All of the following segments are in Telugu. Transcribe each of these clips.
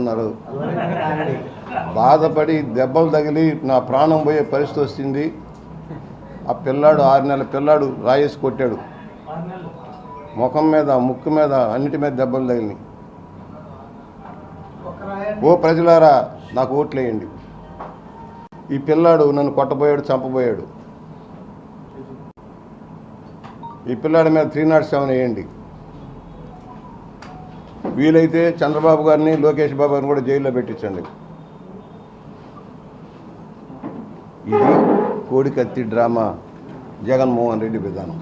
ఏంటయ్యా బాధపడి దెబ్బలు తగిలి నా ప్రాణం పోయే పరిస్థితి వచ్చింది. ఆ పిల్లాడు ఆరు నెలల పిల్లాడు రాయేసి కొట్టాడు. ముఖం మీద ముక్కు మీద అన్నిటి మీద దెబ్బలు తగిలినాయి. ఓ ప్రజలారా నాకు ఓట్లేయండి ఈ పిల్లాడు నన్ను కొట్టబోయాడు చంపబోయాడు. ఈ పిల్లాడి మీద త్రీ నాట్ సెవెన్ వేయండి. వీలైతే చంద్రబాబు గారిని లోకేష్ బాబు గారిని కూడా జైల్లో పెట్టించండి. ఇది కోడికత్తి డ్రామా జగన్మోహన్ రెడ్డి విధానం.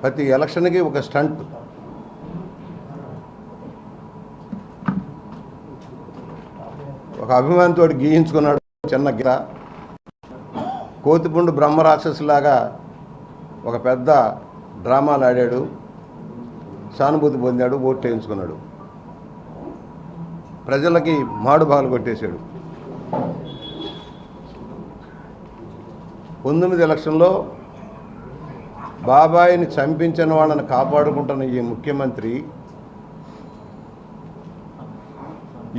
ప్రతి ఎలక్షన్కి ఒక స్టంట్. ఒక అభిమానితో గీయించుకున్నాడు చిన్న గిర కోతిపుండు బ్రహ్మరాక్షసులాగా ఒక పెద్ద డ్రామాలు ఆడాడు. సానుభూతి పొందాడు ఓట్లు వేయించుకున్నాడు. ప్రజలకి మాడు బాలు కొట్టేశాడు. పంతొమ్మిది ఎలక్షన్లో బాబాయిని చంపించిన వాళ్ళని కాపాడుకుంటున్న ఈ ముఖ్యమంత్రి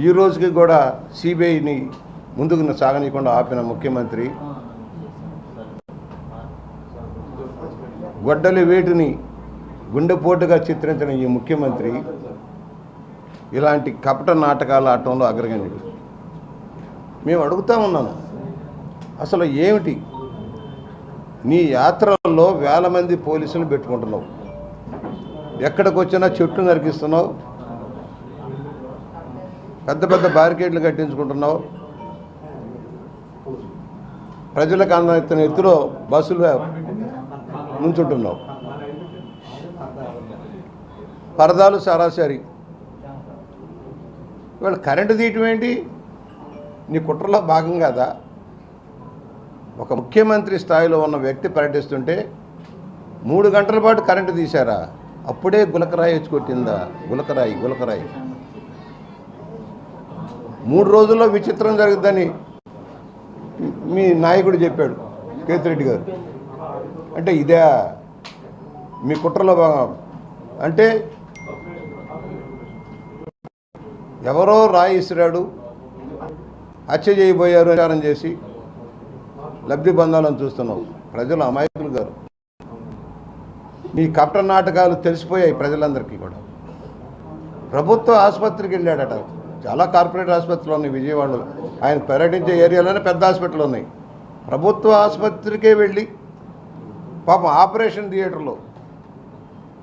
ఈ రోజుకి కూడా సిబిఐని ముందుకు సాగనీయకుండా ఆపిన ముఖ్యమంత్రి. గొడ్డలి వేటిని గుండెపోటుగా చిత్రించిన ఈ ముఖ్యమంత్రి ఇలాంటి కపట నాటకాలు ఆటంలో అగ్రగణ్యుడు. మేము అడుగుతా ఉన్నాను అసలు ఏమిటి? నీ యాత్రల్లో వేల మంది పోలీసులు పెట్టుకుంటున్నావు. ఎక్కడికి వచ్చినా చెట్లు నరికిస్తున్నావు. పెద్ద పెద్ద బ్యారికేడ్లు కట్టించుకుంటున్నావు. ప్రజలకు అందిన ఎత్తులో బస్సులు నుంచుంటున్నావు. పరదాలు సరాసరి. ఇవాళ కరెంటు తీయటం ఏంటి? నీ కుట్రలో భాగం కాదా? ఒక ముఖ్యమంత్రి స్థాయిలో ఉన్న వ్యక్తి పర్యటిస్తుంటే మూడు గంటల పాటు కరెంటు తీశారా? అప్పుడే గులకరాయి వచ్చి కొట్టిందా? గులకరాయి గులకరాయి. మూడు రోజుల్లో విచిత్రం జరుగుద్దని మీ నాయకుడు చెప్పాడు కేతిరెడ్డి గారు. అంటే ఇదే మీ కుట్రలో భాగం. అంటే ఎవరో రాయి ఇసిరాడు హత్య చేయబోయారు ప్రచారం చేసి లబ్ధి బంధాలను చూస్తున్నావు ప్రజలు అమాయకులు గారు. నీ కపట నాటకాలు తెలిసిపోయాయి ప్రజలందరికీ కూడా. ప్రభుత్వ ఆసుపత్రికి వెళ్ళాడట. చాలా కార్పొరేట్ ఆసుపత్రులు ఉన్నాయి విజయవాడలో. ఆయన పర్యటించే ఏరియాలోనే పెద్ద హాస్పిటల్ ఉన్నాయి. ప్రభుత్వ ఆసుపత్రికే వెళ్ళి పాపం ఆపరేషన్ థియేటర్లో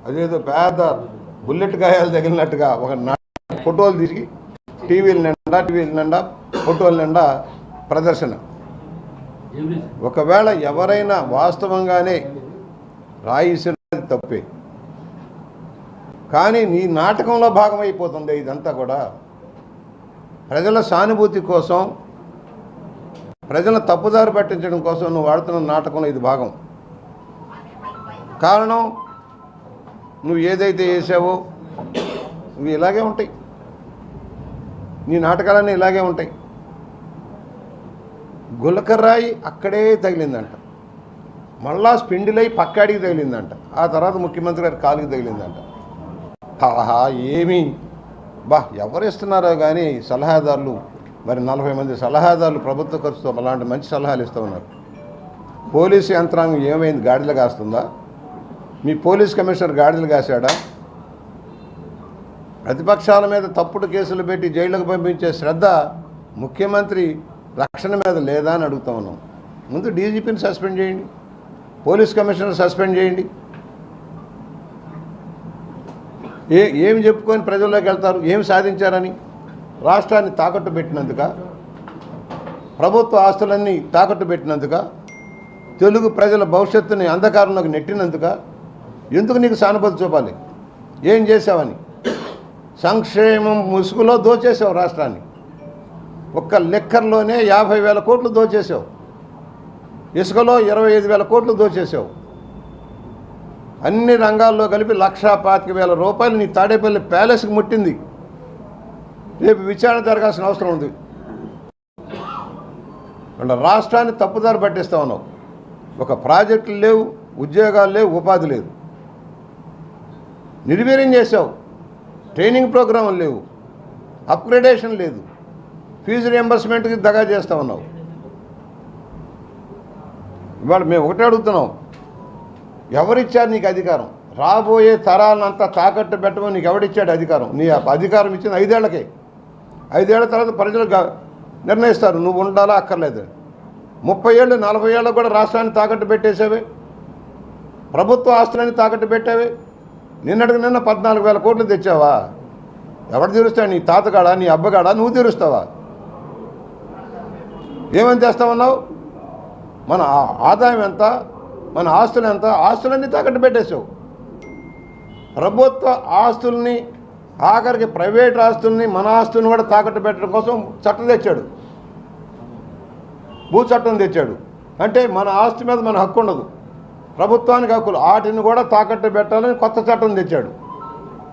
అదేదో పెద్ద బుల్లెట్ గాయాలు తగిలినట్టుగా ఒక నా- ఫోటోలు తిరిగి టీవీల నిండా టీవీల నిండా ఫోటోల నిండా ప్రదర్శన. ఒకవేళ ఎవరైనా వాస్తవంగానే రాయిసినది తప్పే. కానీ నీ నాటకంలో భాగమైపోతుంది ఇదంతా కూడా. ప్రజల సానుభూతి కోసం ప్రజల తప్పుదారు పట్టించడం కోసం నువ్వు వాడుతున్న నాటకంలో ఇది భాగం. కారణం నువ్వు ఏదైతే వేసావో ఇవి ఇలాగే ఉంటాయి. నీ నాటకాలన్నీ ఇలాగే ఉంటాయి. గులకర్రాయి అక్కడే తగిలిందంట. మళ్ళా స్పిండిలై పక్కాడికి తగిలిందంట. ఆ తర్వాత ముఖ్యమంత్రి గారి కాలుకి తగిలిందంట. ఆహా ఏమి? బా ఎవరు ఇస్తున్నారో కానీ సలహాదారులు మరి నలభై మంది సలహాదారులు ప్రభుత్వ ఖర్చుతో అలాంటి మంచి సలహాలు ఇస్తూ ఉన్నారు. పోలీసు యంత్రాంగం ఏమైంది? గాడిలు కాస్తుందా? మీ పోలీస్ కమిషనర్ గాడిలు కాశాడా? ప్రతిపక్షాల మీద తప్పుడు కేసులు పెట్టి జైళ్ళకు పంపించే శ్రద్ధ ముఖ్యమంత్రి రక్షణ మీద లేదా అని అడుగుతా ఉన్నాం. ముందు డీజీపీని సస్పెండ్ చేయండి. పోలీస్ కమిషనర్ సస్పెండ్ చేయండి. ఏ ఏమి చెప్పుకొని ప్రజల్లోకి వెళ్తారు? ఏమి సాధించారని? రాష్ట్రాన్ని తాకట్టు పెట్టినందుక? ప్రభుత్వ ఆస్తులన్నీ తాకట్టు పెట్టినందుక? తెలుగు ప్రజల భవిష్యత్తుని అంధకారంలోకి నెట్టినందుక? ఎందుకు నీకు సానుభూతి చూపాలి? ఏం చేసావని సంక్షేమం ముసుగులో దోచేసావు రాష్ట్రాన్ని. ఒక్క లెక్కర్లోనే యాభై వేల కోట్లు దోచేసావు. ఇసుకలో ఇరవై ఐదు వేల కోట్లు దోచేసావు. అన్ని రంగాల్లో కలిపి లక్షా పాతిక వేల రూపాయలు నీ తాడేపల్లి ప్యాలెస్కి ముట్టింది. రేపు విచారణ జరగాల్సిన అవసరం ఉంది. రాష్ట్రాన్ని తప్పుదారి పట్టిస్తా ఉన్నావు. ఒక ప్రాజెక్టులు లేవు ఉద్యోగాలు లేవు ఉపాధి లేదు. నిర్వీర్యం చేసావు ట్రైనింగ్ ప్రోగ్రాం లేవు. అప్గ్రేడేషన్ లేదు. ఫీజు రియంబర్స్మెంట్కి దగా చేస్తూ ఉన్నావు. ఇవాళ మేము ఒకటే అడుగుతున్నాం. ఎవరిచ్చారు నీకు అధికారం? రాబోయే తరాలంతా తాకట్టు పెట్టమని నీకు ఎవడిచ్చాడు అధికారం? నీ అధికారం ఇచ్చింది ఐదేళ్ళకే. ఐదేళ్ళ తర్వాత ప్రజలు గ- నిర్ణయిస్తారు. నువ్వు ఉండాలా అక్కర్లేదు? ముప్పై ఏళ్ళు నలభై ఏళ్ళకు కూడా రాష్ట్రాన్ని తాకట్టు పెట్టేసావే ప్రభుత్వ ఆస్తులని తాకట్టు పెట్టావే? నిన్నటికి నిన్న పద్నాలుగు వేల కోట్లు తెచ్చావా? ఎవడు తీరుస్తాడు? నీ తాతగాడా? నీ అబ్బగాడా? నువ్వు తీరుస్తావా? ఏమని చేస్తామన్నావు మన ఆదాయం ఎంత? మన ఆస్తులు ఎంత? ఆస్తులన్నీ తాకట్టు పెట్టేశావు. ప్రభుత్వ ఆస్తుల్ని ఆఖరికి ప్రైవేట్ ఆస్తుల్ని మన ఆస్తుల్ని కూడా తాకట్టు పెట్టడం కోసం చట్టం తెచ్చాడు. భూ చట్టం తెచ్చాడు. అంటే మన ఆస్తి మీద మన హక్కు ఉండదు. ప్రభుత్వానికి హక్కులు. వాటిని కూడా తాకట్టు పెట్టాలని కొత్త చట్టం తెచ్చాడు.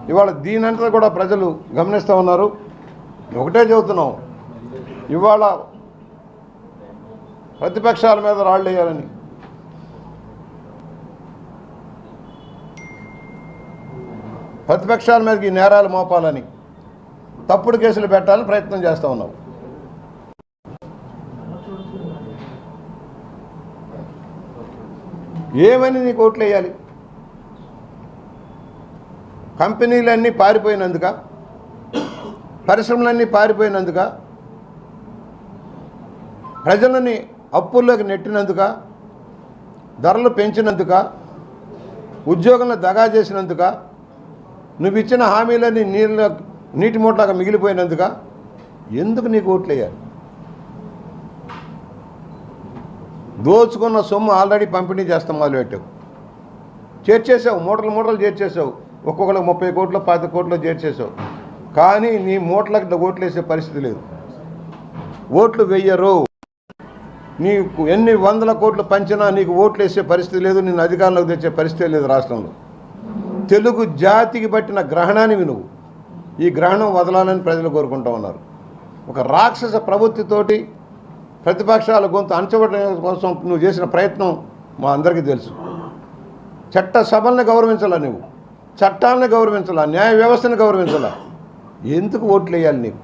ఇవాళ దీనంతా కూడా ప్రజలు గమనిస్తూ ఉన్నారు. ఒకటే చెబుతున్నాం. ఇవాళ ప్రతిపక్షాల మీద రాళ్ళు వేయాలని. ప్రతిపక్షాల మీదకి ఈ నేరాలు మోపాలని. తప్పుడు కేసులు పెట్టాలని ప్రయత్నం చేస్తూ ఉన్నాం. ఏమని నీకు ఓట్లు వేయాలి కంపెనీలన్నీ పారిపోయినందుక? పరిశ్రమలన్నీ పారిపోయినందుక? ప్రజలని అప్పుల్లోకి నెట్టినందుక? ధరలు పెంచినందుక? ఉద్యోగంలో దగా చేసినందుక? నువ్వు ఇచ్చిన హామీలన్నీ నీళ్ళ నీటి మూటలాగా మిగిలిపోయినందుక? ఎందుకు నీకు ఓట్లు వేయాలి దోచుకున్న సొమ్ము ఆల్రెడీ పంపిణీ చేస్తాం మొదలుపెట్టావు. చేర్చేసావు మూటలు మూటలు చేర్చేసావు ఒక్కొక్కరికి ముప్పై కోట్లు పాతి కోట్లు చేర్చేసావు కానీ నీ మూటలకు ఓట్లు వేసే పరిస్థితి లేదు. ఓట్లు వెయ్యరు. నీకు ఎన్ని వందల కోట్లు పంచినా నీకు ఓట్లు వేసే పరిస్థితి లేదు నేను అధికారంలోకి తెచ్చే పరిస్థితి లేదు రాష్ట్రంలో. తెలుగు జాతికి పట్టిన గ్రహణాన్ని నువ్వు ఈ గ్రహణం వదలాలని ప్రజలు కోరుకుంటా ఉన్నారు. ఒక రాక్షస ప్రవృత్తితోటి ప్రతిపక్షాల గొంతు అణచబడడం కోసం నువ్వు చేసిన ప్రయత్నం మా అందరికీ తెలుసు. చట్ట సభల్ని గౌరవించాలా నువ్వు. చట్టాలను గౌరవించాలా న్యాయ వ్యవస్థను గౌరవించాలా. ఎందుకు ఓట్లు వేయాలి నీకు?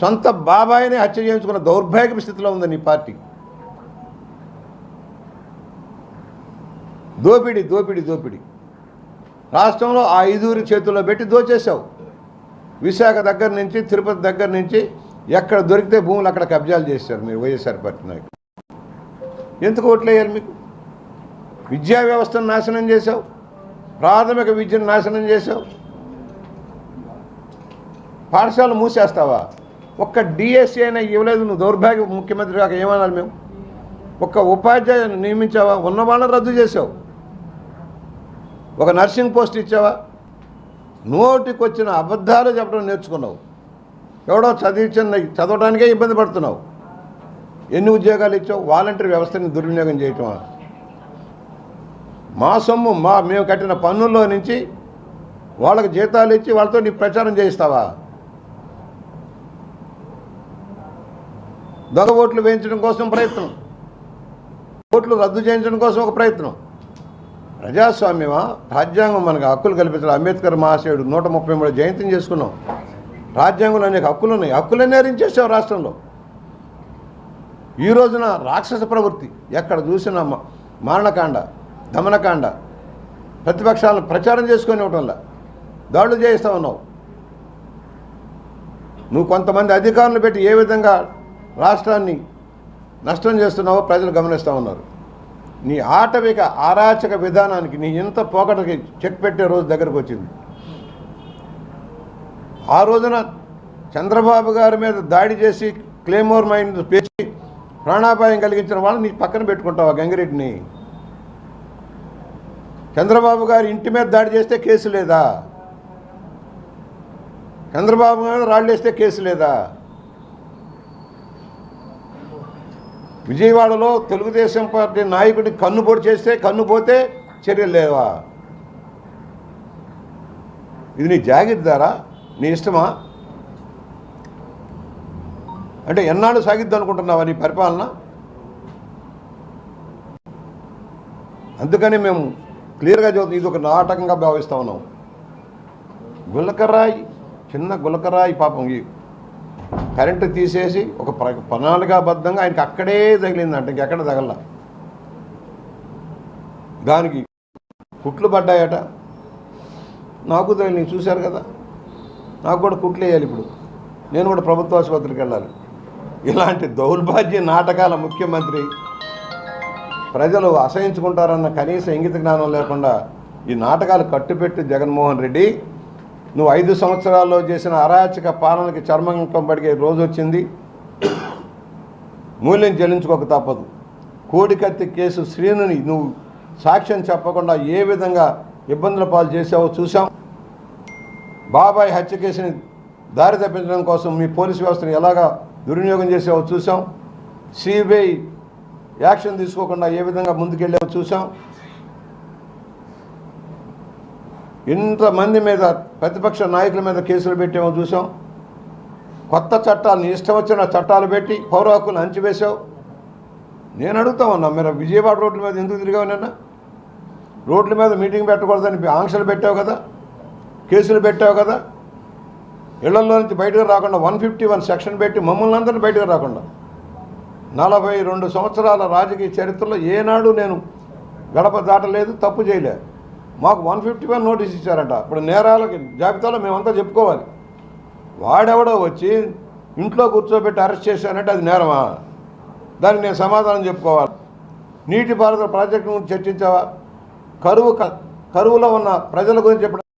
సొంత బాబాయిని హత్య చేయించుకున్న దౌర్భాగ్య స్థితిలో ఉంది నీ పార్టీ. దోపిడి దోపిడి దోపిడి. రాష్ట్రంలో ఆ ఐదుగురి చేతుల్లో పెట్టి దోచేశావు. విశాఖ దగ్గర నుంచి తిరుపతి దగ్గర నుంచి ఎక్కడ దొరికితే భూములు అక్కడ కబ్జాలు చేశారు మీరు వైఎస్ఆర్ పార్టీ నాయకులు. ఎందుకు ఓట్లు మీకు? విద్యా వ్యవస్థను నాశనం చేశావు. ప్రాథమిక విద్యను నాశనం చేశావు. పాఠశాలలు మూసేస్తావా? ఒక్క డిఎస్సీ అయినా ఇవ్వలేదు నువ్వు దౌర్భాగ్య ముఖ్యమంత్రి కాక ఏమనాలి మేము? ఒక్క ఉపాధ్యాయుని నియమించావా? ఉన్న వాళ్ళని రద్దు చేసావు ఒక నర్సింగ్ పోస్ట్ ఇచ్చావా? నోటికి వచ్చిన అబద్ధాలు చెప్పడం నేర్చుకున్నావు. ఎవడో చదివించిన చదవడానికే ఇబ్బంది పడుతున్నావు. ఎన్ని ఉద్యోగాలు ఇచ్చావు? వాలంటీర్ వ్యవస్థని దుర్వినియోగం చేయటమా మా సొమ్ము మా మేము కట్టిన పన్నుల్లో నుంచి వాళ్ళకి జీతాలు ఇచ్చి వాళ్ళతో నీ ప్రచారం చేయిస్తావా? దొంగ ఓట్లు వేయించడం కోసం ప్రయత్నం. ఓట్లు రద్దు చేయించడం కోసం ఒక ప్రయత్నం. ప్రజాస్వామ్యమా? రాజ్యాంగం మనకు హక్కులు కల్పించడం. అంబేద్కర్ మహాశయుడు నూట ముప్పై మూడు జయంతిని చేసుకున్నాం. రాజ్యాంగంలో అనేక హక్కులు ఉన్నాయి. హక్కులన్నీ హరించేసావు రాష్ట్రంలో. ఈ రోజున రాక్షస ప్రవృత్తి ఎక్కడ చూసినా మ- మారణకాండ దమనకాండ ప్రతిపక్షాలను ప్రచారం చేసుకొని ఇవ్వటంలా దాడులు చేయిస్తా ఉన్నావు. నువ్వు కొంతమంది అధికారులు పెట్టి ఏ విధంగా రాష్ట్రాన్ని నష్టం చేస్తున్నావో ప్రజలు గమనిస్తూ ఉన్నారు. నీ ఆటవిక అరాచక విధానానికి నీ ఇంత పోకటకి చెక్ పెట్టే రోజు దగ్గరకు వచ్చింది. ఆ రోజున చంద్రబాబు గారి మీద దాడి చేసి క్లేమోర్ మైండ్ పేచి ప్రాణాపాయం కలిగించిన వాళ్ళని నీ పక్కన పెట్టుకుంటావా గంగిరెడ్డిని? చంద్రబాబు గారి ఇంటి మీద దాడి చేస్తే కేసు లేదా? చంద్రబాబు మీద రాళ్ళు వేస్తే కేసు లేదా? విజయవాడలో తెలుగుదేశం పార్టీ నాయకుడిని కన్నుపోటు చేస్తే కన్ను పోతే చర్యలు లేవా? ఇది నీ జాగిర్దారా? నీ ఇష్టమా? అంటే ఎన్నాళ్ళు సాగిద్దాం అనుకుంటున్నావా నీ పరిపాలన? అందుకని మేము క్లియర్గా చదువుతాం ఇది ఒక నాటకంగా భావిస్తూ ఉన్నాం. గులకరాయి చిన్న గులకరాయి పాపం ఈ కరెంటు తీసేసి ఒక ప్ర- ప్రణాళికాబద్ధంగా ఆయనకి అక్కడే తగిలిందంట ఇంకెక్కడ తగల దానికి కుట్లు పడ్డాయట. నాకు తగిలి చూశారు కదా? నాకు కూడా కుట్లు వేయాలి ఇప్పుడు. నేను కూడా ప్రభుత్వ ఆసుపత్రికి వెళ్ళాలి. ఇలాంటి దౌర్భాగ్య నాటకాల ముఖ్యమంత్రి ప్రజలు అసహించుకుంటారన్న కనీస ఇంగిత జ్ఞానం లేకుండా ఈ నాటకాలు కట్టుపెట్టి జగన్మోహన్ రెడ్డి నువ్వు ఐదు సంవత్సరాల్లో చేసిన అరాచక పాలనకి చర్మంకం పడిగే రోజు వచ్చింది. మూల్యం చెల్లించుకోక తప్పదు. కోడికత్తి కేసు శ్రీనుని నువ్వు సాక్ష్యం చెప్పకుండా ఏ విధంగా ఇబ్బందుల పాలు చేసావో చూసాం బాబాయ్ హత్య కేసుని దారి తప్పించడం కోసం మీ పోలీస్ వ్యవస్థను ఎలాగా దుర్వినియోగం చేసావో చూసాం సిబిఐ యాక్షన్ తీసుకోకుండా ఏ విధంగా ముందుకెళ్ళావో చూసాం ఇంతమంది మీద ప్రతిపక్ష నాయకుల మీద కేసులు పెట్టామో చూసాం కొత్త చట్టాలను ఇష్టం వచ్చిన చట్టాలు పెట్టి పౌర హక్కులు అంచివేశావు నేను అడుగుతా ఉన్నా మీరు విజయవాడ రోడ్ల మీద ఎందుకు తిరిగావు నిన్న? రోడ్ల మీద మీటింగ్ పెట్టకూడదని ఆంక్షలు పెట్టావు కదా. కేసులు పెట్టావు కదా. ఇళ్ళలో నుంచి బయటకు రాకుండా వన్ ఫిఫ్టీ వన్ సెక్షన్ పెట్టి మమ్మల్ని అందరినీ బయటకు రాకుండా. నలభై రెండు సంవత్సరాల రాజకీయ చరిత్రలో ఏనాడు నేను గడప దాటలేదు తప్పు చేయలే. మాకు వన్ ఫిఫ్టీ వన్ నోటీస్ ఇచ్చారంట. ఇప్పుడు నేరాలకి జాబితాలో మేమంతా చెప్పుకోవాలి. వాడెవడో వచ్చి ఇంట్లో కూర్చోబెట్టి అరెస్ట్ చేశానంటే అది నేరమా? దానికి నేను సమాధానం చెప్పుకోవాలి. నీటిపారుదల ప్రాజెక్టు గురించి చర్చించావా? కరువు క- కరువులో ఉన్న ప్రజల గురించి చెప్పడం